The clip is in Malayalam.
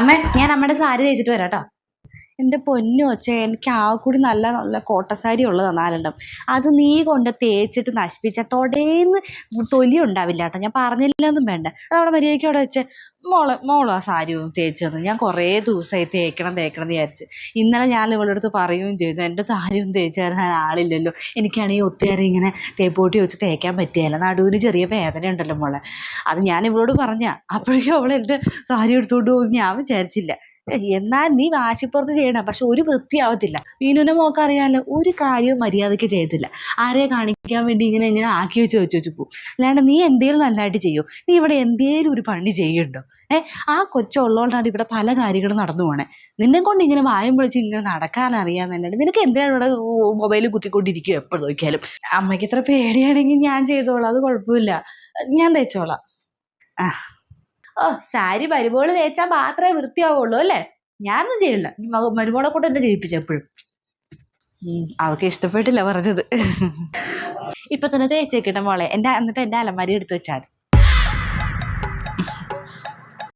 അമ്മേ ഞാൻ അമ്മയുടെ സാരി തേച്ചിട്ട് വരാട്ടോ. എന്റെ പൊന്നു വച്ചേ എനിക്ക് ആ കൂടി നല്ല നല്ല കോട്ടസാരി ഉള്ളതാണ് നാലെണ്ണം. അത് നീ കൊണ്ട് തേച്ചിട്ട് നശിപ്പിച്ച തൊടേന്ന് തൊലി ഉണ്ടാവില്ല കേട്ടോ. ഞാൻ പറഞ്ഞില്ലെന്നും വേണ്ട. അതവിടെ മര്യാദയ്ക്ക് അവിടെ വെച്ച് മോൾ മോൾ ആ സാരി ഒന്ന് തേച്ച് തന്നു. ഞാൻ കുറേ ദിവസമായി തേക്കണം തേക്കണം എന്ന് വിചാരിച്ച്. ഇന്നലെ ഞാൻ ഇവളുടെ അടുത്ത് പറയുകയും ചെയ്തു എന്റെ സാരി ഒന്നും തേച്ച് തരാൻ ആളില്ലല്ലോ. എനിക്കാണെങ്കിൽ ഒത്തിരി ഇങ്ങനെ തേപ്പോട്ടി വെച്ച് തേക്കാൻ പറ്റിയല്ല. നടുവിന് ചെറിയ വേദന ഉണ്ടല്ലോ മോളെ. അത് ഞാൻ ഇവളോട് പറഞ്ഞ. അപ്പോഴേക്കും അവൾ എന്റെ സാരി എടുത്തുകൊണ്ട് പോകും ഞാൻ വിചാരിച്ചില്ല. എന്നാൽ നീ വാശിപ്പുറത്ത് ചെയ്യണം പക്ഷെ ഒരു വൃത്തിയാവത്തില്ല. മീനുവിനെ മോക്ക അറിയാമല്ലോ ഒരു കാര്യവും മര്യാദയ്ക്ക് ചെയ്യത്തില്ല. ആരെ കാണിക്കാൻ വേണ്ടി ഇങ്ങനെ ഇങ്ങനെ ആക്കി വെച്ച് വെച്ച് വെച്ച് പോകും അല്ലാണ്ട് നീ എന്തേലും നല്ലതായിട്ട് ചെയ്യോ? നീ ഇവിടെ എന്തേലും ഒരു പണി ചെയ്യുന്നുണ്ടോ? ഏ? ആ കൊച്ചുള്ളതുകൊണ്ടാണ് ഇവിടെ പല കാര്യങ്ങളും നടന്നു പോണേ. നിന്നെ കൊണ്ട് ഇങ്ങനെ വായം വിളിച്ച് ഇങ്ങനെ നടക്കാൻ അറിയാന്നല്ലാണ്ട് നിനക്ക് എന്തിനാണ് ഇവിടെ മൊബൈൽ കുത്തിക്കൊണ്ടിരിക്കുക എപ്പോഴും നോക്കിയാലും? അമ്മയ്ക്ക് ഇത്ര പേടിയാണെങ്കിൽ ഞാൻ ചെയ്തോളാം. അത് കുഴപ്പമില്ല. ഞാൻ തേച്ചോളാം ഓ സാരി മരുമോൾ തേച്ചാൽ മാത്രമേ വൃത്തിയാവുള്ളൂ അല്ലേ? ഞാനൊന്നും ചെയ്യില്ല മരുമോളെ കൊണ്ട് എന്നെ ജയിപ്പിച്ചപ്പോഴും ഉം, അവൾക്ക് ഇഷ്ടപ്പെട്ടില്ല പറഞ്ഞത്. ഇപ്പൊ തന്നെ തേച്ചേക്കട്ടെ മോളെ. എന്റെ എന്നിട്ട് എന്റെ അലമാരി എടുത്തു വെച്ചാൽ